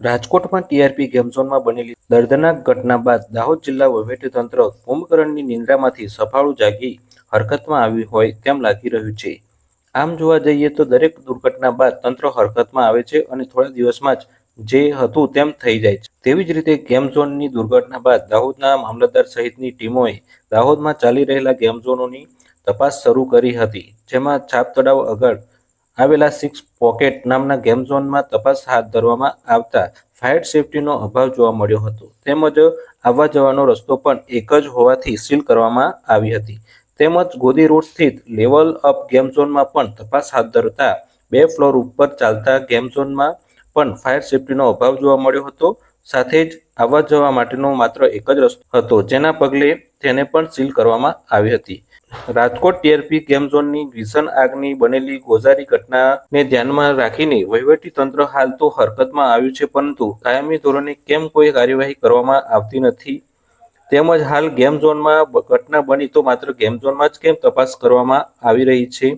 રાજકોટમાં TRP game ઝોનમાં બનેલી દર્દનાક ઘટના બાદ દાહોદ જિલ્લા વહીવટીતંત્ર કુંભકરણની નિંદ્રામાંથી સફાળું જાગી હરકતમાં આવ્યું હોય તેમ લાગી રહ્યું છે. આમ જોવા જઈએ તો દરેક દુર્ઘટના બાદ તંત્ર હરકતમાં આવે છે અને થોડા દિવસમાં જ જે હતું તેમ થઈ જાય છે. તેવી જ રીતે ગેમ ઝોનની દુર્ઘટના બાદ દાહોદના મામલતદાર સહિતની ટીમોએ દાહોદમાં ચાલી રહેલા ગેમ ઝોનોની તપાસ શરૂ કરી હતી, જેમાં છાપ તળાવ આગળ આવેલા સિક્સ પોકેટ નામના ગેમ ઝોનમાં તપાસ હાથ ધરવામાં આવતા ફાયર સેફટીનો અભાવ જોવા મળ્યો હતો. તેમજ આવવા જવાનો રસ્તો પણ એક જ હોવાથી સીલ કરવામાં આવી હતી. તેમજ ગોદી રોડ સ્થિત લેવલ અપ ગેમ ઝોનમાં પણ તપાસ હાથ ધરતા બે ફ્લોર ઉપર ચાલતા ગેમ ઝોનમાં પણ ફાયર સેફટીનો અભાવ જોવા મળ્યો હતો. સાથે જ આવવા જવા માટેનો માત્ર એક જ રસ્તો હતો. જેના પગલે તેને પણ સીલ કરવામાં આવી હતી. રાજકોટ ટીઆરપી ગેમ ઝોનની ભીષણ આગની બનેલી ગોઝારી ઘટનાને ધ્યાનમાં રાખીને વહીવટી તંત્ર હાલ તો હરકતમાં આવ્યું છે, પરંતુ કાયમી ધોરણે કેમ કોઈ કાર્યવાહી કરવામાં આવતી નથી? તેમજ હાલ ગેમ ઝોનમાં ઘટના બની તો માત્ર ગેમ ઝોનમાં જ કેમ તપાસ કરવામાં આવી રહી છે?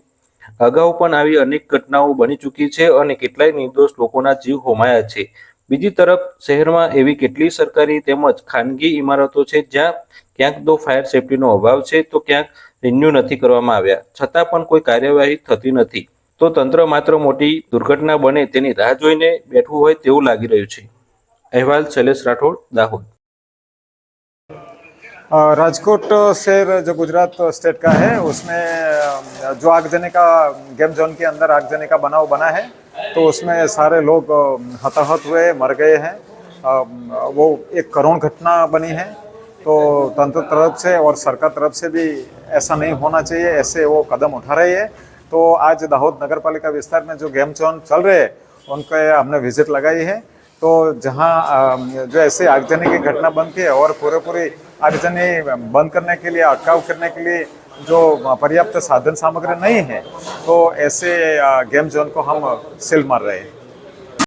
અગાઉ પણ આવી અનેક ઘટનાઓ બની ચૂકી છે અને કેટલાય નિર્દોષ લોકોના જીવ હોમાયા છે. બીજી તરફ શહેરમાં એવી કેટલી સરકારી તેમજ ખાનગી ઇમારતો છે જ્યાં ક્યાંક તો ફાયર સેફટીનો અભાવ છે તો ક્યાંક રિન્યુ નથી કરવામાં આવ્યા. છતાં પણ કોઈ કાર્યવાહી થતી નથી. તો તંત્ર માત્ર મોટી દુર્ઘટના બને તેની રાહ જોઈને બેઠવું હોય તેવું લાગી રહ્યું છે. અહેવાલ શૈલેષ રાઠોડ, દાહોદ. राजकोट शहर जो गुजरात स्टेट का है, उसमें जो आगजनी का, गेम जोन के अंदर आगजनी का बनाव बना है तो उसमें सारे लोग हताहत हुए, मर गए हैं। वो एक करुण घटना बनी है तो तंत्र तरफ़ से और सरकार तरफ़ से भी ऐसा नहीं होना चाहिए, ऐसे वो कदम उठा रही है। तो आज दाहोद नगर पालिका विस्तार में जो गेम जोन चल रहे हैं, उनके हमने विज़िट लगाई है। तो जहाँ जो ऐसे आगजनी की घटना बनती है और पूरे पूरी आगजनी बंद करने के लिए, अटकाव करने के लिए जो पर्याप्त साधन सामग्री नहीं है तो ऐसे गेम जोन को हम सिल मार रहे हैं।